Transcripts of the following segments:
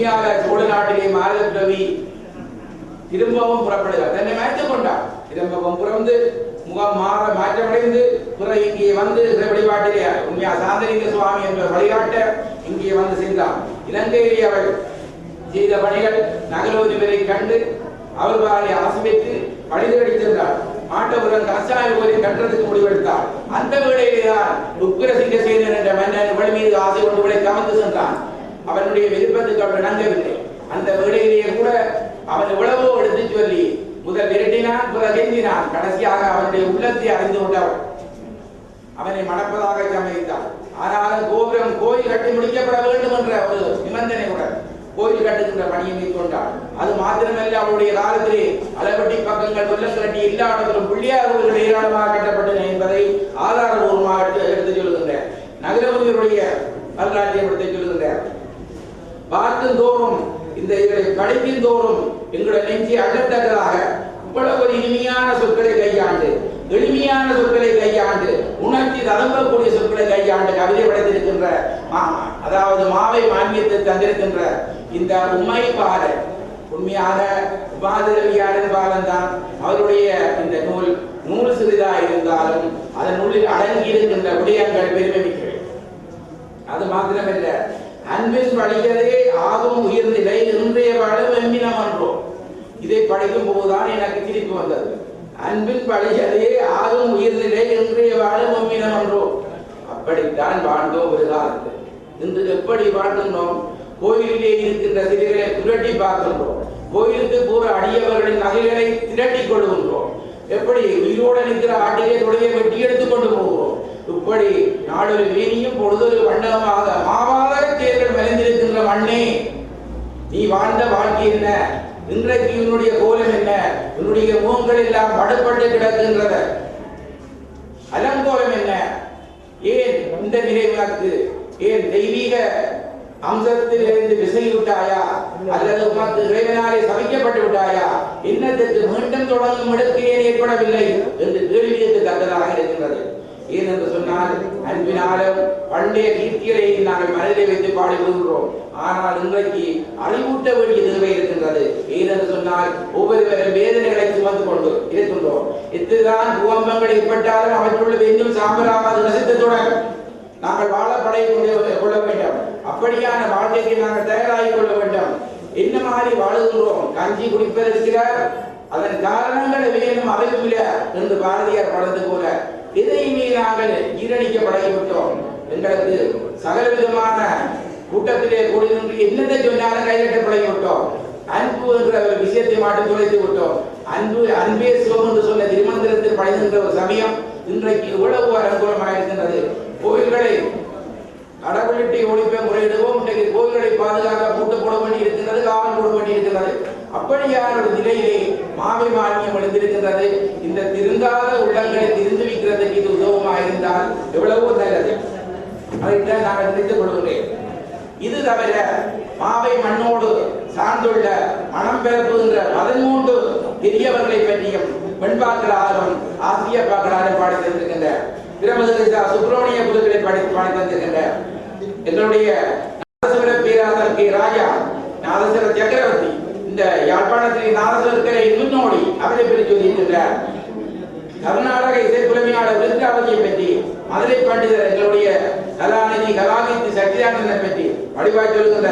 இந்தியாவில் சோழ நாட்டிலே மாரதவி திரும்பவும் புறப்படுகிறார். தன்னை மாற்றிக் கொண்டார். திரும்பவும் புறந்து முகம் மாற மாற்றமடைந்து பிறகு இங்கே வந்து வழிபாட்டிலே உண்மையா சாந்தலிங்க சுவாமி என்ற வழிகாட்ட இங்கே வந்து சென்றார். இலங்கையிலே அவள் செய்த பணிகள் நகரோதிபரை கண்டு அவர் வாரை ஆசிரியத்து பணிதடி சென்றார் மாட்டபுரம் கசாய கோரி கட்டுறதுக்கு முடிவெடுத்தார் அந்த வேளையிலே தான் உக்கிரசிங்க சேனன் என்ற மன்னன் இவள் மீது ஆசை கொண்டு இவளை கவர்ந்து சென்றான். அவனுடைய விருப்பத்துக்கு அவள் இணங்கவில்லை அந்த வேலையிலேயே கூட அவன் எவ்வளவோ எடுத்து சொல்லி முதல் விரட்டினான் பிறகு கெஞ்சினான் கடைசியாக அவனுடைய உள்ளத்தை அறிந்து கொண்டவன். அவனை மணப்பதாக சம்மதித்தார் ஆனால் கோபுரம் கோயில் கட்டி முடிக்கப்பட வேண்டும் என்ற ஒரு நிபந்தனையுடன் கோயில் கட்டுகின்ற பணியை மேற்கொண்டார் அது மாத்திரமல்ல அவருடைய காலத்திலே அளவட்டி பக்கங்கள் வெள்ளக்கட்டி எல்லா இடத்திலும் பிள்ளையார் கோவில்கள் ஏராளமாக கட்டப்பட்டன என்பதை ஆதாரபூர்வமாக எடுத்துச் எடுத்து சொல்லுகின்ற நகரவர்களுடைய வரலாற்றை எடுத்து சொல்லுகின்ற பார்க்கும் தோறும் இந்த இதை படிக்கும் தோறும் எங்களுடைய நெஞ்சை இவ்வளவு ஒரு இனிமையான சொற்களை கையாண்டு எளிமையான சொற்களை கையாண்டு உணர்ச்சி தளம்பக்கூடிய சொற்களை கையாண்டு கவிதை படைத்திருக்கின்ற மா- அதாவது மாவை மானியத்தை தந்திருக்கின்ற இந்த உண்மை பாரு உண்மையாக உபாதிரவியாளன் பாலன் தான். அவருடைய இந்த நூல் நூல் சிறிதா இருந்தாலும் அதன் நூலில் அடங்கி இருக்கின்ற விடயங்கள் பெருமை மிக்கவை. அது மாத்திரமல்ல அன்பின் வழியதே ஆகும் உயர்நிலை இன்றைய வாழும் எம்பினம் என்றோம் இதை படிக்கும் போதுதான் எனக்கு திருப்பி வந்தது. அன்பின் வழியதே ஆகும் உயர்நிலை இன்றைய வாழும் எம்பினம் என்றோம் அப்படித்தான் வாழ்ந்தோம் ஒரு காலத்தில் இன்று எப்படி வாழ்கின்றோம்? கோயிலிலே இருக்கின்ற சிலைகளை புரட்டி பார்க்கின்றோம். கோயிலுக்கு கூற அடியவர்களின் நகைகளை திரட்டி கொள்கின்றோம். எப்படி உயிரோடு நிற்கிற ஆட்டிலே தொடைய வெட்டி எடுத்துக் கொண்டு போகிறோம்? இப்படி நாடொரு வீணியும் பொழுதொரு வண்ணமாக மாவாத அண்ணே மண்ணே நீ வாழ்ந்த வாழ்க்கை என்ன? இன்றைக்கு உன்னுடைய கோலம் என்ன? உன்னுடைய முகங்கள் எல்லாம் படுபட்டு கிடக்குன்றத. அலங்கோலம் என்ன? ஏன் இந்த நிலை உனக்கு ஏன் தெய்வீக அம்சத்திலிருந்து விசையில் விட்டாயா அல்லது உமக்கு இறைவனாலே சமைக்கப்பட்டு விட்டாயா? இன்னத்துக்கு மீண்டும் தொடங்கும் இடத்திலே ஏற்படவில்லை என்று கேள்விக்கு தக்கதாக இருக்கின்றது. ஏன் என்று சொன்னால் அன்பினாலும் பண்டைய கீர்த்திகளை நாங்கள் மனதிலே வைத்து பாடி விடுகிறோம் ஆனால் இன்றைக்கு அறிவூட்ட வேண்டிய தேவை இருக்கின்றது. ஏன் என்று சொன்னால் ஒவ்வொருவரும் வேதனைகளை சுமந்து கொண்டு இருக்கின்றோம். இத்துதான் பூகம்பங்கள் ஏற்பட்டாலும் அவற்றுள்ள இன்னும் சாம்பலாவது ரசித்தத்துடன் நாங்கள் வாழ கொள்ள வேண்டும். அப்படியான வாழ்க்கைக்கு நாங்கள் தயாராகி கொள்ள வேண்டும். என்ன மாதிரி வாழுகின்றோம்? கஞ்சி குடிப்பதற்கிறார் அதன் காரணங்கள் எவையேனும் அறிவில்லை என்று பாரதியார் படத்து போல இதையுமே நாங்கள் ஜீரணிக்க பழகிவிட்டோம் எங்களுக்கு சகல விதமான கூட்டத்திலே கூடி நின்று என்னத்தை சொன்னாலும் கையெட்ட பழகிவிட்டோம் அன்பு என்ற ஒரு விஷயத்தை மட்டும் தொலைத்து விட்டோம். அன்பு அன்பே சிவம் என்று சொன்ன திருமந்திரத்தில் படைகின்ற ஒரு சமயம் இன்றைக்கு இவ்வளவு அனுகூலமாக இருக்கின்றது. கோயில்களை கடவுளிட்டை ஒழிப்பை முறையிடுவோம். இன்றைக்கு கோயில்களை பாதுகாக்க பூட்டு போட வேண்டி இருக்கின்றது காவல் போட வேண்டி இருக்கின்றது. அப்படியான ஒரு நிலையிலே மாவை மானியம் எழுந்திருக்கின்றது இந்த திருந்தாத உள்ளங்களை திருந்து வைக்கிறதுக்கு இது உதவமாக இருந்தால் எவ்வளவோ நல்லது. அதைத்தான் நான் நினைத்து கொள்கிறேன் இது தவிர மாவை மண்ணோடு சார்ந்துள்ள மனம் பெறப்புகின்ற பதிமூன்று பெரியவர்களை பற்றியும் பெண்பாக்களாரும் ஆசிரியப்பாக்களாரும் பாடி தந்திருக்கின்ற பிரமதரிசா சுப்பிரமணிய குருக்களை பாடி பாடி தந்திருக்கின்ற என்னுடைய நாதசுவர பேராசர் கே. ராஜா நாதசுவர சக்கரவர்த்தி இந்த யாழ்ப்பாணத்தில் நாதசுவரக்கரை முன்னோடி அவரை பற்றி சொல்லியிருக்கின்றார். கர்நாடக இசைப்புலமையாளர் விருந்தாவதியை பற்றி மதுரை பண்டிதர் எங்களுடைய கலாநிதி கலாநிதி சச்சிதானந்தனை பற்றி வழிபாய் சொல்கின்ற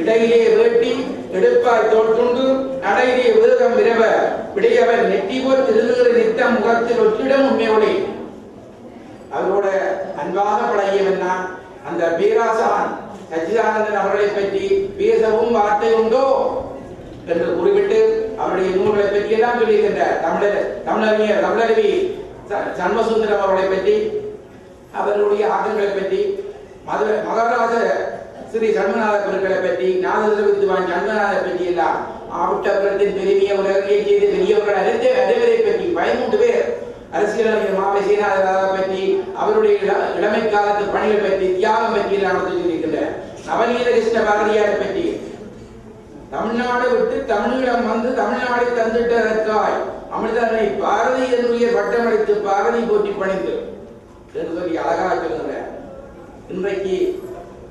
இடையிலே வேட்டி எடுப்பாய் தோல் துண்டு நடையிலே விருதம் விரவ விடையவர் நெட்டி போல் திருதுகிற நித்தம் முகத்தில் ஒற்றிடம் உண்மையோடு அவரோட அன்பாக பழகியவன் அந்த பேராசான் சச்சிதானந்தன் அவர்களை பற்றி பேசவும் வார்த்தை உண்டோ? என்று குறிப்பிட்டு அவருடைய நூல்களை பற்றி எல்லாம் சொல்லியிருக்கின்றார் தமிழர் தமிழறிஞர் தமிழருவி சண்மசுந்தரம் அவர்களை பற்றி அவர்களுடைய ஆக்கங்களை பற்றி மதுரை மகராஜ ஸ்ரீ சண்மநாத குருக்களை பற்றி நாதஸ்வர வித்துவான் சண்மநாதை பற்றி எல்லாம் மாவட்டபுரத்தின் பெருமைய உலகையை செய்து பெரியவர்கள் அறிந்த அறிவதை பற்றி பதிமூன்று பேர் அரசியலமைச்சர் மாவை சீனாதராக பற்றி அவருடைய இள- இளமை காலத்து பணிகள் பற்றி தியாகம் பற்றி எல்லாம் எடுத்து சொல்லியிருக்கின்றனர். நவநீத கிருஷ்ண பாரதியாரை பற்றி தமிழ்நாடு விட்டு தமிழீழம் வந்து தமிழ்நாடு தந்துட்டதற்காய் அமிர்தனை பாரதி என்னுடைய பட்டமளித்து பாரதி போட்டி பணிந்து. என்று சொல்லி அழகாக சொல்லுங்க இன்றைக்கு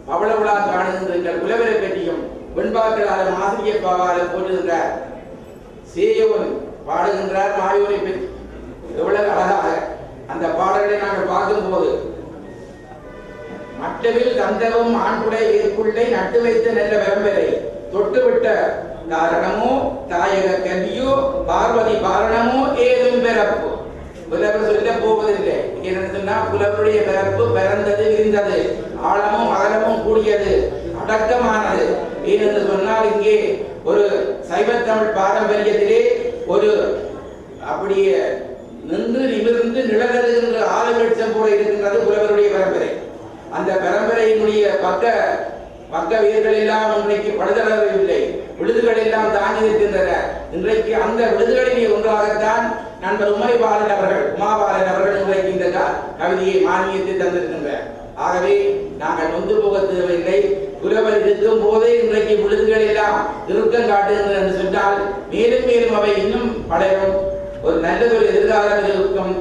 பவள விழா காணுகின்ற எங்கள் பற்றியும் வெண்பாக்களாலும் ஆசிரியர் பாவாலும் போட்டுகின்றார் சேயோன் பாடுகின்றார் மாயோனை பற்றி. எவ்வளவு அழகாக அந்த பாடல்களை நாங்கள் பார்க்கும் போது மற்றவில் தந்தவும் ஆண்குடை ஏற்குள்ளை நட்டு வைத்த நல்ல பரம்பரை தொட்டுவிட்ட காரணமோ தாயக கல்வியோ பார்வதி பாரணமோ ஏதும் பிறப்பு. புலவர் சொல்ல போவதில்லை ஏன்னு சொன்னா புலவருடைய பிறப்பு பிறந்தது விரிந்தது. ஆழமும் அகலமும் கூடியது அடக்கமானது. ஏனென்று சொன்னால் இங்கே ஒரு சைவத்தமிழ் பாரம்பரியத்திலே ஒரு அப்படியே நின்று நிமிர்ந்து நிழலருகின்ற ஆலவெட்சம் போல இருக்கின்றது புலவருடைய பரம்பரை. அந்த பரம்பரையினுடைய பக்க பக்க வீரர்கள் எல்லாம் இன்றைக்கு படுதளவில்லை விழுதுகள் எல்லாம் தாங்கி இருக்கின்றன இன்றைக்கு அந்த விழுதுகளிலே ஒன்றாகத்தான் நண்பர் உமை பாலன் அவர்கள் உமாபாலன் அவர்கள் இன்றைக்கு இந்த கவிதையை மானியத்தை தந்திருக்கின்றார் ஆகவே நாங்கள் நொந்து போக தேவையில்லை. புலவர் இருக்கும் போதே இன்றைக்கு விழுதுகள் எல்லாம் இறுக்கம் காட்டுகின்றன என்று சொன்னால் மேலும் மேலும் அவை இன்னும் படையும் ஒரு நல்லதொரு எதிர்காலம் இருக்கும்.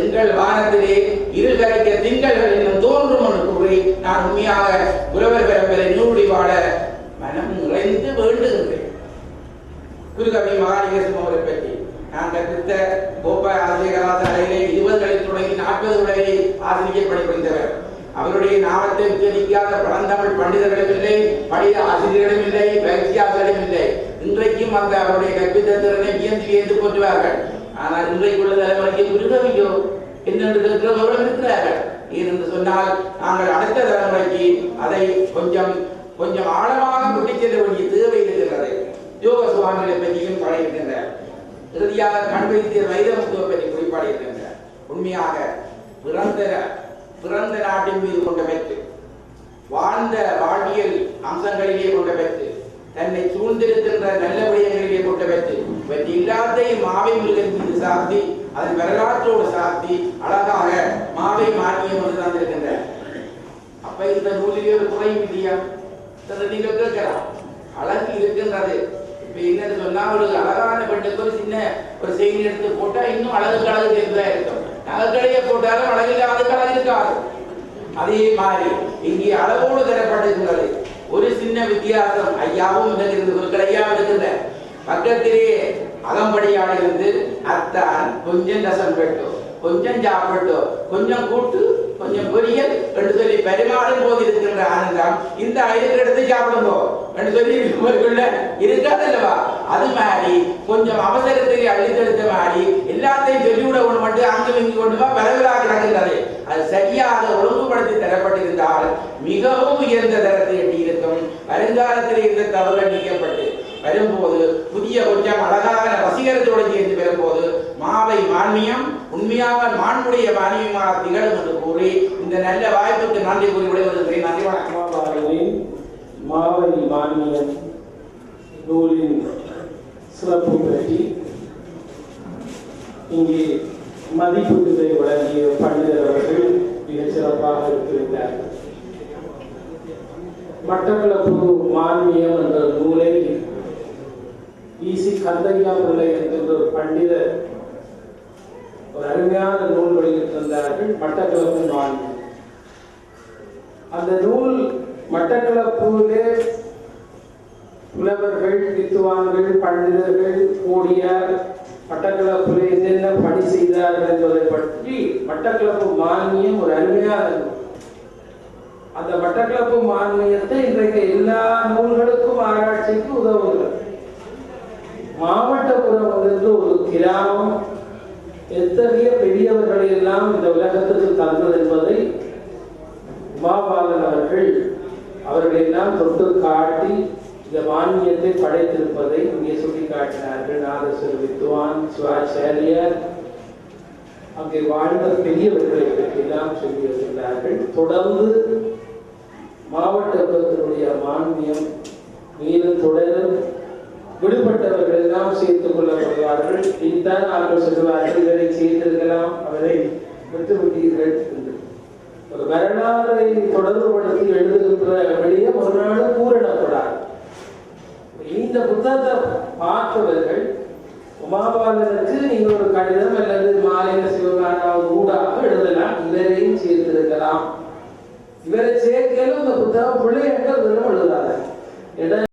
எங்கள் வானத்திலே இருகரைக்க திங்கள்கள் என்னும் தோன்றும் என்று கூறி நான் உண்மையாக உறவர் பரம்பரை நூடி வாழ மனம் நிறைந்து வேண்டுகின்றேன். குருகவி மகாலிங்கேசன் அவரை பற்றி நான் கற்பித்த கோபாய் ஆசிரியர் கலாசாலையிலே இருபதுகளில் தொடங்கி நாற்பது வரை ஆசிரியர் பணிபுரிந்தவர் அவருடைய நாமத்தை உச்சரிக்காத பழந்தமிழ் பண்டிதர்களும் இல்லை பழைய ஆசிரியர்களும் இல்லை பயிற்சியாளர்களும் இல்லை. இன்றைக்கு இன்றைக்கும் அந்த அவருடைய கற்பித்த திறனை வியந்து வியந்து போற்றுவார்கள் ஆனால் இன்றைக்குள்ள தலைமுறைக்கு குருகவியோ என்னென்று இருக்கிறவர்களும் இருக்கிறார்கள். என்று சொன்னால் நாங்கள் அடுத்த தலைமுறைக்கு அதை கொஞ்சம் கொஞ்சம் ஆழமாக கொண்டு செல்ல வேண்டிய தேவை இருக்கிறது. யோக சுவாமிகளை பற்றியும் பாடியிருக்கின்றார். இறுதியாக கண் வைத்திய வைரமுத்துவ பற்றி குறிப்பாடியிருக்கின்றார் உண்மையாக பிறந்த பிறந்த நாட்டின் மீது கொண்ட பெற்று வாழ்ந்த வாழ்வியல் அம்சங்களிலே கொண்ட பெற்று தன்னை சூழ்ந்திருக்கின்ற நல்ல விடயங்களிலே கொண்ட பெற்று இவற்றை எல்லாத்தையும் மாவை முருகன் மீது சாத்தி அதன் வரலாற்றோடு சாத்தி அழகாக மாவை மானியம் என்று தந்திருக்கின்றார். அப்ப இந்த நூலிலே ஒரு குறையும் இல்லையா? நீங்கள் கேட்கலாம். அழகு இருக்கின்றது. இப்ப என்னன்னு சொன்னா ஒரு அழகான பெண்ணுக்கு ஒரு சின்ன ஒரு செய்தி எடுத்து போட்டா இன்னும் அழகுக்கு அழகு சேர்ந்ததா இருக்கும். நகைக்கடையை போட்டாலும் அழகில்லாத அதுக்கு அழகு இருக்காது. அதே மாதிரி இங்கே அளவோடு தரப்பட்டிருக்கிறது ஒரு சின்ன வித்தியாசம். ஐயாவும் இருக்கிறது குருக்கள் கடையாவும் இருக்கின்ற பக்கத்திலே அகம்படியாக இருந்து அத்தான் கொஞ்சம் ரசம் பெட்டோ கொஞ்சம் சாப்பிட்டோ கொஞ்சம் கூட்டு கொஞ்சம் பொரியல் என்று சொல்லி பரிமாறும் போது இருக்கின்ற ஆனந்தம். இந்த ஐந்து எடுத்து சாப்பிடுங்கோ என்று சொல்லி உங்களுக்குள்ள இருக்காதல்லவா அது மாதிரி கொஞ்சம் அவசரத்தில் அழித்தெடுத்த மாதிரி எல்லாத்தையும் வருங்காலத்தில் நீக்கப்பட்டு வரும்போது புதிய கொஞ்சம் அழகான வசீகரத்தோடு சேர்ந்து வரும்போது மாவை மான்மியம் உண்மையாக மாண்புடைய மானியமாக திகழும் என்று கூறி இந்த நல்ல வாய்ப்புக்கு நன்றி கூறி விடைபெறுகிறேன். நன்றி வணக்கம். மாவை மானியம் நூலின் சிறப்பு பற்றி இங்கே மதிப்பீடுகளை வழங்கிய பண்டிதர் அவர்கள் மிகச் சிறப்பாக இருக்கிறார்கள் மட்டக்களப்பு மான்மியம் என்ற நூலை ஈசி கந்தையா பிள்ளை என்கின்ற ஒரு பண்டிதர் ஒரு அருமையான நூல் வெளியிட்டிருந்தார்கள் மட்டக்களப்பு மான்மியம் அந்த நூல் மட்டக்களப்பிலே புலவர்கள் வித்துவான்கள் பண்டிதர்கள் கூடியார் மட்டக்களப்பிலே என்னென்ன பணி செய்தார்கள் என்பதை பற்றி மட்டக்களப்பு மானியம் ஒரு அருமையான நூல். அந்த மட்டக்களப்பு மானியத்தை இன்றைக்கு எல்லா நூல்களுக்கும் ஆராய்ச்சிக்கு உதவுகிறது. மாவட்டபுரம் என்று ஒரு கிராமம் எத்தகைய பெரியவர்களை எல்லாம் இந்த உலகத்துக்கு தந்தது என்பதை உமாபாலன் அவர்கள் அவர்களை எல்லாம் தொட்டு காட்டி இந்த மானியத்தை படைத்திருப்பதை இங்கே சுட்டி காட்டினார்கள் நாதஸ்வர வித்வான் சிவாச்சாரியர். அங்கே வாழ்ந்த பெரியவர்களை பற்றி எல்லாம் சொல்லி வருகிறார்கள் தொடர்ந்து மாவட்ட மாவட்டத்தினுடைய மானியம் மீது தொடரும் விடுபட்டவர்கள் எல்லாம் சேர்த்துக் கொள்ளப்படுவார்கள். இதுதான் அவர்கள் சொல்லுவார்கள் இதனை சேர்த்திருக்கலாம் அவரை விட்டுவிட்டீர்கள் என்று. ஒரு வரலாறை தொடர்புபடுத்தி எழுத